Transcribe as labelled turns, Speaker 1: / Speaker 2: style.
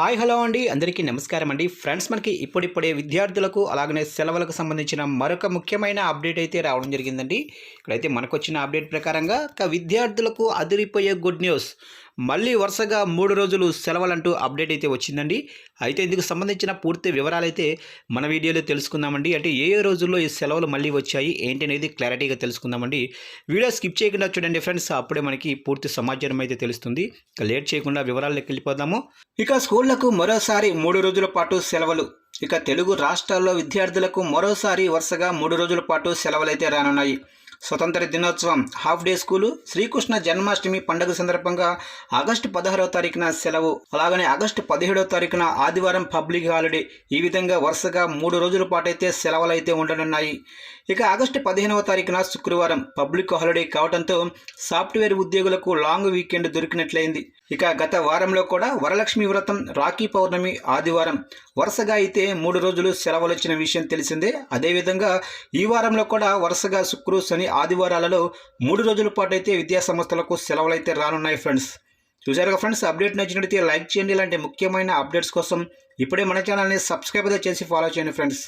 Speaker 1: Hi hello అండి. అందరికీ నమస్కారం అండి. ఫ్రెండ్స్ మనకి ఇప్పుడిప్పుడే విద్యార్థులకు అలాగనే సెలవులకు సంబంధించిన మరొక ముఖ్యమైన అప్డేట్ అయితే రావడం జరిగిందండి. ఇక్కడైతే మనకు వచ్చిన అప్డేట్ ప్రకారంగా విద్యార్థులకు అదిరిపోయే గుడ్ న్యూస్. మళ్ళీ వరుసగా మూడు రోజులు సెలవులంటూ అప్డేట్ అయితే వచ్చిందండి. అయితే ఇందుకు సంబంధించిన పూర్తి వివరాలు అయితే మన వీడియోలో తెలుసుకుందామండి. అంటే ఏ ఏ రోజుల్లో ఈ సెలవులు మళ్ళీ వచ్చాయి ఏంటి అనేది క్లారిటీగా తెలుసుకుందామండి. వీడియో స్కిప్ చేయకుండా చూడండి ఫ్రెండ్స్ అప్పుడే మనకి పూర్తి సమాచారం అయితే తెలుస్తుంది. లేట్ చేయకుండా వివరాల్లోకి వెళ్ళిపోదాము. ఇక స్కూళ్ళకు మరోసారి మూడు రోజుల పాటు సెలవులు. ఇక తెలుగు రాష్ట్రాల్లో విద్యార్థులకు మరోసారి వరుసగా మూడు రోజుల పాటు సెలవులైతే రానున్నాయి. స్వతంత్ర దినోత్సవం half day school Srikrishna Janmashtami పండుగ సందర్భంగా ఆగస్టు పదహారవ తారీఖున సెలవు. అలాగనే ఆగస్టు పదిహేడవ తారీఖున ఆదివారం పబ్లిక్ హాలిడే. ఈ విధంగా వరుసగా మూడు రోజుల పాటైతే సెలవులైతే సెలవులు అయితే ఉండనున్నాయి. ఇక ఆగస్టు పదిహేనవ తారీఖున శుక్రవారం పబ్లిక్ హాలిడే కావడంతో సాఫ్ట్వేర్ ఉద్యోగులకు లాంగ్ వీకెండ్ దొరికినట్లయింది. ఇక గత వారంలో కూడా వరలక్ష్మి వ్రతం రాఖీ పౌర్ణమి ఆదివారం వరుసగా అయితే మూడు రోజులు సెలవులు వచ్చిన విషయం తెలిసిందే. అదేవిధంగా ఈ వారంలో కూడా వరుసగా శుక్రు శని ఆదివారాలలో మూడు రోజుల పాటు అయితే విద్యా సంస్థలకు సెలవులు అయితే రానున్నాయి ఫ్రెండ్స్. చూసారుగా ఫ్రెండ్స్ అప్డేట్ నచ్చినట్లయితే లైక్ చేయండి. ఇలాంటి ముఖ్యమైన అప్డేట్స్ కోసం ఇప్పుడే మన ఛానల్ని సబ్స్క్రైబ్ అయితే చేసి ఫాలో చేయండి ఫ్రెండ్స్.